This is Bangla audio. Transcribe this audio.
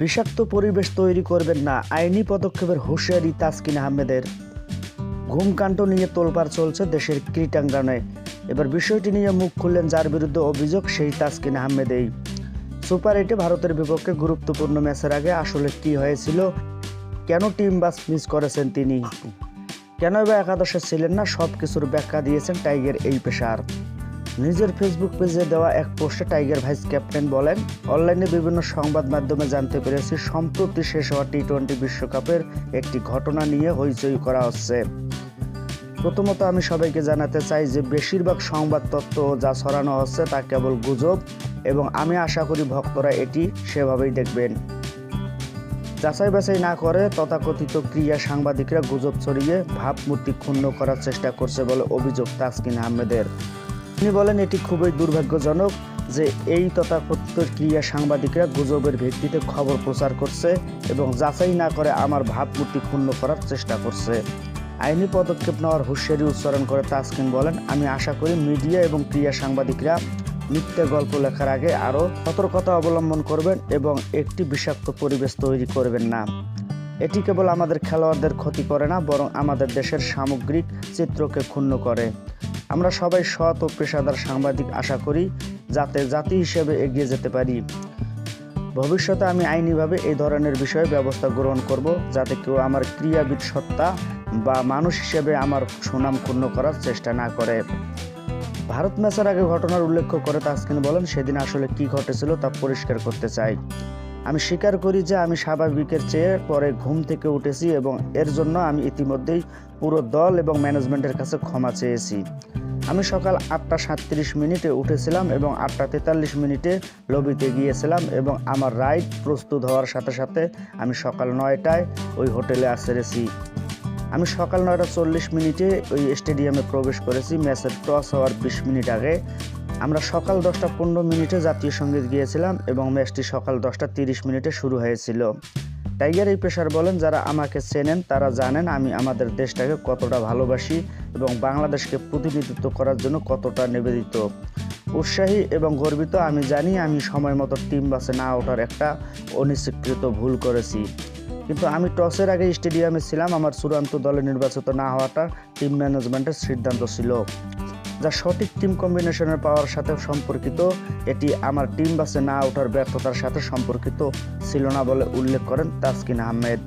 বিষাক্ত পরিবেশ তৈরি করবেন না, আইনি পদক্ষেপের হুঁশিয়ারি তাসকিন আহমেদের। ঘুমকাণ্ড নিয়ে তোলপাড় চলছে দেশের ক্রিটাঙ্গনে এবার বিষয়টি নিয়ে মুখ খুললেন যার বিরুদ্ধে অভিযোগ সেই তাসকিন আহমেদেই। সুপার এইটে ভারতের বিপক্ষে গুরুত্বপূর্ণ ম্যাচের আগে আসলে কি হয়েছিল, কেন টিম বাস মিস করেছেন তিনি? কেন বা একাদশে ছিলেন না সব কিছুর ব্যাখ্যা দিয়েছেন টাইগের এই পেশার। নিজের ফেসবুক পেজে দেওয়া এক পোস্টে টাইগার ভাইস ক্যাপ্টেন বলেন, অনলাইনে বিভিন্ন সংবাদ মাধ্যমে জানতে পেরেছি সম্প্রতি শেষ হওয়া টি টোয়েন্টি বিশ্বকাপের একটি ঘটনা নিয়ে হইচই করা হচ্ছে। প্রথমত আমি সবাইকে জানাতে চাই যে বেশিরভাগ সংবাদ তথ্য যা ছড়ানো হচ্ছে তা কেবল গুজব এবং আমি আশা করি ভক্তরা এটি সেভাবেই দেখবেন। যাচাই বাছাই না করে তথাকথিত ক্রিয়া সাংবাদিকরা গুজব ছড়িয়ে ভাবমূর্তি ক্ষুণ্ণ করার চেষ্টা করছে বলে অভিযোগ তাসকিন আহমেদের। তিনি বলেন, এটি খুবই দুর্ভাগ্যজনক যে এই তথাকথিত ক্রিয়া সাংবাদিকরা গুজবের ভিত্তিতে খবর প্রচার করছে এবং যাচাই না করে আমার ভাবমূর্তি ক্ষুণ্ণ করার চেষ্টা করছে। আইনি পদক্ষেপ নেওয়ার হুঁশিয়ারি উচ্চারণ করে তাসকিন বলেন, আমি আশা করি মিডিয়া এবং ক্রিয়া সাংবাদিকরা মিথ্যে গল্প লেখার আগে আরও সতর্কতা অবলম্বন করবেন এবং একটি বিষাক্ত পরিবেশ তৈরি করবেন না। এটি কেবল আমাদের খেলোয়াড়দের ক্ষতি করে না, বরং আমাদের দেশের সামগ্রিক চিত্রকে ক্ষুণ্ণ করে। আমরা সবাই সৎ ও পেশাদার সাংবাদিক আশা করি, যাতে জাতি হিসেবে এগিয়ে যেতে পারি। ভবিষ্যতে আমি আইনিভাবে এই ধরনের বিষয়ে ব্যবস্থা গ্রহণ করব, যাতে কেউ আমার ক্রিয়াবিদ সত্তা বা মানুষ হিসেবে আমার সুনাম ক্ষুণ্ণ করার চেষ্টা না করে। ভারত ম্যাচের আগে ঘটনার উল্লেখ করে তাসকিন বলেন, সেদিন আসলে কি ঘটেছিল তা পরিষ্কার করতে চাই। আমি স্বীকার করি যে আমি স্বাভাবিকের চেয়ে পরে ঘুম থেকে উঠেছি এবং এর জন্য আমি ইতিমধ্যেই পুরো দল এবং ম্যানেজমেন্টের কাছে ক্ষমা চেয়েছি। আমি সকাল আটটা সাতত্রিশ মিনিটে উঠেছিলাম এবং আটটা তেতাল্লিশ মিনিটে লবিতে গিয়েছিলাম এবং আমার রাইড প্রস্তুত হওয়ার সাথে সাথে আমি সকাল নয়টায় ওই হোটেলে আসেছি আমি সকাল নয়টা চল্লিশ মিনিটে ওই স্টেডিয়ামে প্রবেশ করেছি। ম্যাচের টস হওয়ার বিশ মিনিট আগে আমরা সকাল দশটা পনেরো মিনিটে জাতীয় সংগীত গিয়েছিলাম এবং ম্যাচটি সকাল দশটা তিরিশ মিনিটে শুরু হয়েছিল। টাইগার এই পেশার বলেন, যারা আমাকে চেনেন তারা জানেন আমি আমাদের দেশটাকে কতটা ভালোবাসি এবং বাংলাদেশকে প্রতিনিধিত্ব করার জন্য কতটা নিবেদিত। উৎসাহী এবং গর্বিত আমি জানি আমি সময় মতো টিম বাসে না ওঠার একটা অনিশ্চিত ভুল করেছি। কিন্তু আমি টসের আগে স্টেডিয়ামে ছিলাম, আমার চূড়ান্ত দলে নির্বাচিত না হওয়াটা টিম ম্যানেজমেন্টের সিদ্ধান্ত ছিল। যা সঠিক টিম কম্বিনেশনের পাওয়ার সাথে সম্পর্কিত, এটি আমার টিম বাসে না ওঠার ব্যর্থতার সাথে সম্পর্কিত ছিল না বলে উল্লেখ করেন তাসকিন আহমেদ।